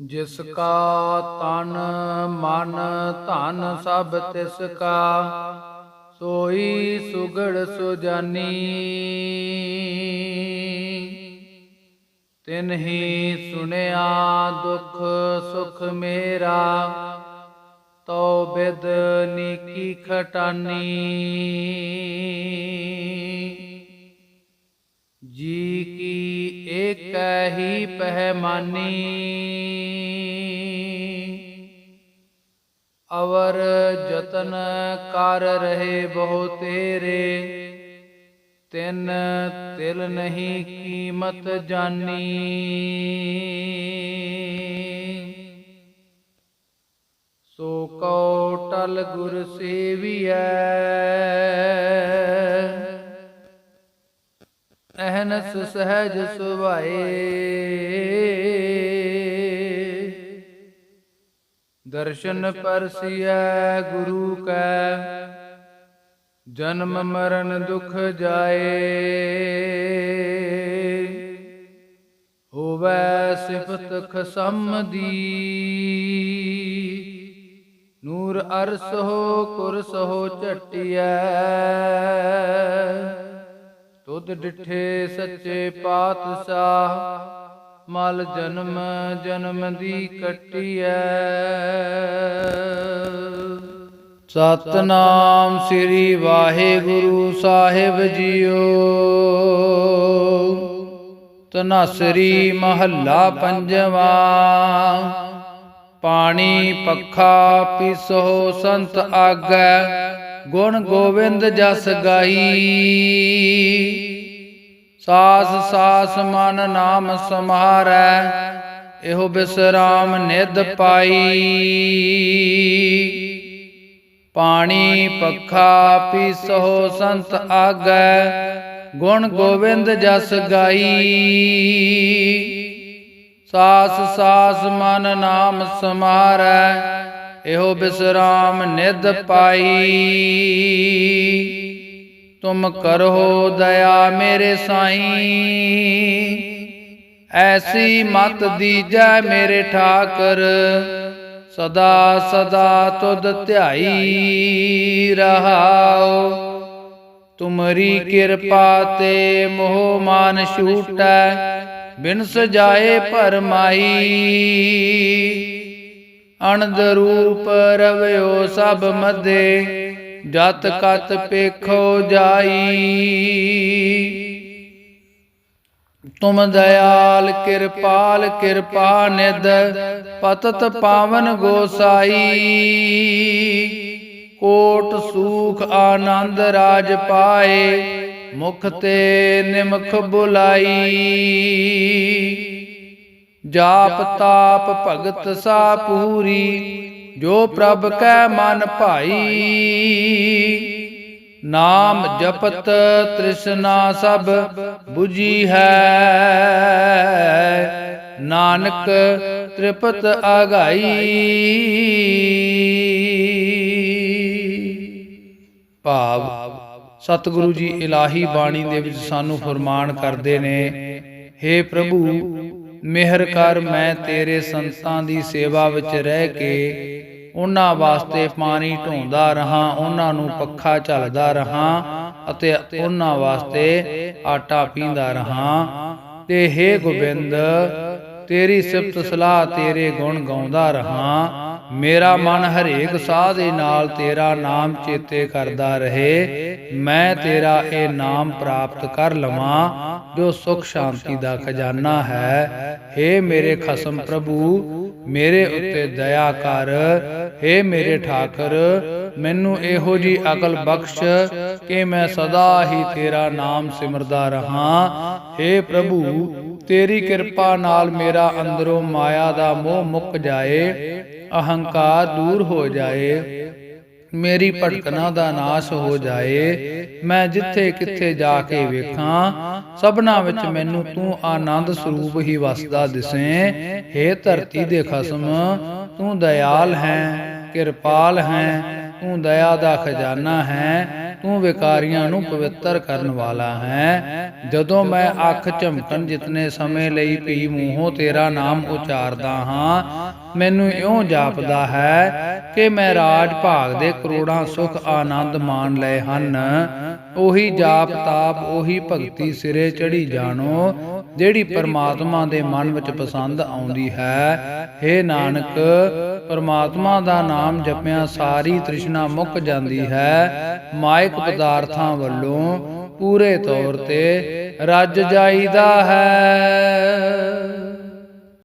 ਜਿਸ ਕਾ ਤਨ ਮਨ ਧਨ ਸਭ ਤਿਸ ਕਾ, ਸੋਈ ਸੁਗੜ ਸੁਜਾਨੀ। ਤਿਨਹੀ ਸੁਣਿਆ ਦੁਖ ਸੁਖ ਮੇਰਾ ਤੋ ਬਿਦ ਨੀਕੀ ਖਟਾਨੀ। ਜੀ ਕੀ ਏਕ ਹੀ ਪਹਿਮਾਨੀ। ਅਵਰ ਜਤਨ ਕਰ ਰਹੇ ਬਹੁ ਤੇਰੇ। ਤਿੰਨ ਤਿਲ ਨਹੀਂ ਕੀਮਤ ਜਾਨੀ। ਸੋ ਕਉ ਟਲ ਗੁਰ ਸੇਵੀਐ। ਅਹਨਸ ਸਹਿਜ ਸੁਭਾਏ। ਦਰਸ਼ਨ ਪਰਸੀਐ ਗੁਰੂ ਕੈ। ਜਨਮ ਮਰਨ ਦੁਖ ਜਾਏ। ਹੋਵੈ ਸਿਫਤ ਖਸਮ ਦੀ। ਨੂਰ ਅਰਸ ਹੋ ਕੁਰਸ ਹੋ ਝਟਿਐ। ਤੁਧ ਡਿਠੇ ਸੱਚੇ ਪਾਤਸ਼ਾਹ। ਮਲ ਜਨਮ ਜਨਮ ਦੀ ਕਟਿਐ। ਸਤਨਾਮ ਸ੍ਰੀ ਵਾਹਿਗੁਰੂ ਸਾਹਿਬ ਜੀਓ। ਤਨਸਰੀ ਮਹੱਲਾ ਪੰਜਵਾ। ਪਾਣੀ ਪੱਖਾ ਪਿਸੋ ਸੰਤ ਆਗੈ। ਗੁਣ ਗੋਬਿੰਦ ਜਸ ਗਾਈ। ਸਾਸ ਸਾਸ ਮਨ ਨਾਮ ਸਮਾਰੈ ਇਹੋ ਬਿਸਰਾਮ ਨਿਧ ਪਾਈ। ਪਾਣੀ ਪੱਖਾ ਪੀਸੋ ਸੰਤ ਆਗੈ, ਗੁਣ ਗੋਬਿੰਦ ਜਸ ਗਾਈ। ਸਾਸ ਸਾਸ ਮਨ ਨਾਮ ਸਮਾਰੈ ਇਹੋ ਬਿਸਰਾਮ ਨਿਧ ਪਾਈ। ਤੁਮ ਕਰੋ ਦਇਆ ਮੇਰੇ ਸਾਈਂ। ਐਸੀ ਮਤ ਦੀਜੈ ਮੇਰੇ ਠਾਕਰ। ਸਦਾ ਸਦਾ ਤੁਧ ਧਿਆਈ ਰਹਾਉ। ਤੁਮਰੀ ਕਿਰਪਾ ਤੇ ਮੋਹ ਮਾਨ ਛੂਟੈ ਬਿਨ ਸਜਾਏ ਭਰਮਾਈ। ਅਣਦ ਰੂਪ ਰਵਿਓ ਸਭ ਮਦੇ। ਜਤ ਕਤ ਪੇਖੋ ਜਾਈ। ਤੁਮ ਦਇਆਲ ਕਿਰਪਾਲ ਕਿਰਪਾ ਨਿਦ ਪਤਤ ਪਾਵਨ ਗੋਸਾਈ। ਕੋਟ ਸੂਖ ਆਨੰਦ ਰਾਜ ਪਾਏ, ਮੁਖ ਤੇ ਨਿਮਖ ਬੁਲਾਈ। ਜਾਪ ਤਾਪ ਭਗਤ ਸਾ ਪੂਰੀ ਜੋ ਪ੍ਰਭ ਕੈ ਮਨ ਭਾਈ, ਨਾਮ ਜਪਤ ਤ੍ਰਿਸ਼ਨਾ ਸਭ 부ਜੀ ਹੈ। ਨਾਨਕ ਤ੍ਰਿਪਤ ਆਗਾਈ ਭਾਵ, ਸਤਿਗੁਰੂ ਜੀ ਇਲਾਹੀ ਬਾਣੀ ਦੇ ਵਿੱਚ ਸਾਨੂੰ ਫਰਮਾਨ ਕਰਦੇ ਨੇ हे ਪ੍ਰਭੂ ਮਿਹਰ ਕਰ ਮੈਂ ਤੇਰੇ ਸੰਤਾਂ ਦੀ ਸੇਵਾ ਵਿੱਚ ਰਹਿ ਕੇ ਉਹਨਾਂ ਵਾਸਤੇ ਪਾਣੀ ਢੋਂਦਾ ਰਹਾ ਉਹਨਾਂ ਨੂੰ ਪੱਖਾ ਝਲਦਾ ਰਹਾ ਅਤੇ ਉਹਨਾਂ ਵਾਸਤੇ ਆਟਾ ਪੀਂਦਾ ਰਹਾ। ਤੇ हे ਗੋਬਿੰਦ ਤੇਰੀ ਸਿਫਤ ਸਲਾਹ ਤੇਰੇ ਗੁਣ ਗਾਉਂਦਾ ਰਹਾ। ਮੇਰਾ ਮਨ ਹਰੇਕ ਸਾਹ ਦੇ ਨਾਲ ਤੇਰਾ ਨਾਮ ਚੇਤੇ ਕਰਦਾ ਰਹੇ ਮੈਂ ਤੇਰਾ ਇਹ ਨਾਮ ਪ੍ਰਾਪਤ ਕਰ ਲਵਾਂ ਜੋ ਸੁਖ ਸ਼ਾਂਤੀ ਦਾ ਖਜ਼ਾਨਾ ਹੈ हे ਮੇਰੇ ਖਸਮ ਪ੍ਰਭੂ ਮੇਰੇ ਉੱਤੇ ਦਇਆ ਕਰ हे ਮੇਰੇ ਠਾਕਰ ਮੈਨੂੰ ਇਹੋ ਜੀ ਅਕਲ ਬਖਸ਼ ਕਿ ਮੈਂ ਸਦਾ ਹੀ ਤੇਰਾ ਨਾਮ ਸਿਮਰਦਾ ਰਹਾ हे ਪ੍ਰਭੂ ਤੇਰੀ ਕਿਰਪਾ ਨਾਲ ਮੇਰਾ ਅੰਦਰੋਂ ਮਾਇਆ ਦਾ ਮੋਹ ਮੁੱਕ ਜਾਏ ਅਹੰਕਾਰ ਦੂਰ ਹੋ ਜਾਏ, ਮੇਰੀ ਭਟਕਣਾ ਦਾ ਨਾਸ਼ ਹੋ ਜਾਏ, ਮੈਂ ਜਿੱਥੇ ਕਿੱਥੇ ਜਾ ਕੇ ਵੇਖਾਂ, ਸਭਨਾ ਵਿੱਚ ਮੈਨੂੰ ਤੂੰ ਆਨੰਦ ਸਰੂਪ ਹੀ ਵਸਦਾ ਦਿਸੇ। हे ਧਰਤੀ ਦੇ ਖਸਮ, ਤੂੰ ਦਇਆਲ ਹੈ, ਕਿਰਪਾਲ ਹੈ, ਤੂੰ ਦਇਆ ਦਾ ਖਜ਼ਾਨਾ ਹੈ ਤੂੰ ਵਿਕਾਰੀਆਂ ਨੂੰ ਪਵਿੱਤਰ ਕਰਨ ਵਾਲਾ ਹੈ। ਜਦੋਂ ਮੈਂ ਅੱਖ ਝਮਕਣ ਜਿਤਨੇ ਸਮੇਂ ਲਈ ਪੀ ਮੂੰਹੋਂ ਤੇਰਾ ਨਾਮ ਉਚਾਰਦਾ ਹਾਂ, ਮੈਨੂੰ ਇਉਂ ਜਾਪਦਾ ਹੈ ਕਿ ਮੈਂ ਰਾਜ ਭਾਗ ਦੇ ਕਰੋੜਾਂ ਸੁਖ ਆਨੰਦ ਮਾਣ ਲਏ ਹਨ। ਉਹੀ ਜਾਪ ਤਾਪ, ਉਹੀ ਭਗਤੀ ਸਿਰੇ ਚੜੀ ਜਾਣੋ, ਜਿਹੜੀ ਪਰਮਾਤਮਾ ਦੇ ਮਨ ਵਿੱਚ ਪਸੰਦ ਆਉਂਦੀ ਹੈ। हे ਨਾਨਕ ਪਰਮਾਤਮਾ ਦਾ ਨਾਮ ਜਪਿਆ ਸਾਰੀ ਤ੍ਰਿਸ਼ਨਾ ਮੁੱਕ ਜਾਂਦੀ ਹੈ। ਮਾਇਕ ਪਦਾਰਥਾਂ ਵੱਲੋਂ ਪੂਰੇ ਤੌਰ ਤੇ ਰੱਜ ਜਾਈਦਾ ਹੈ।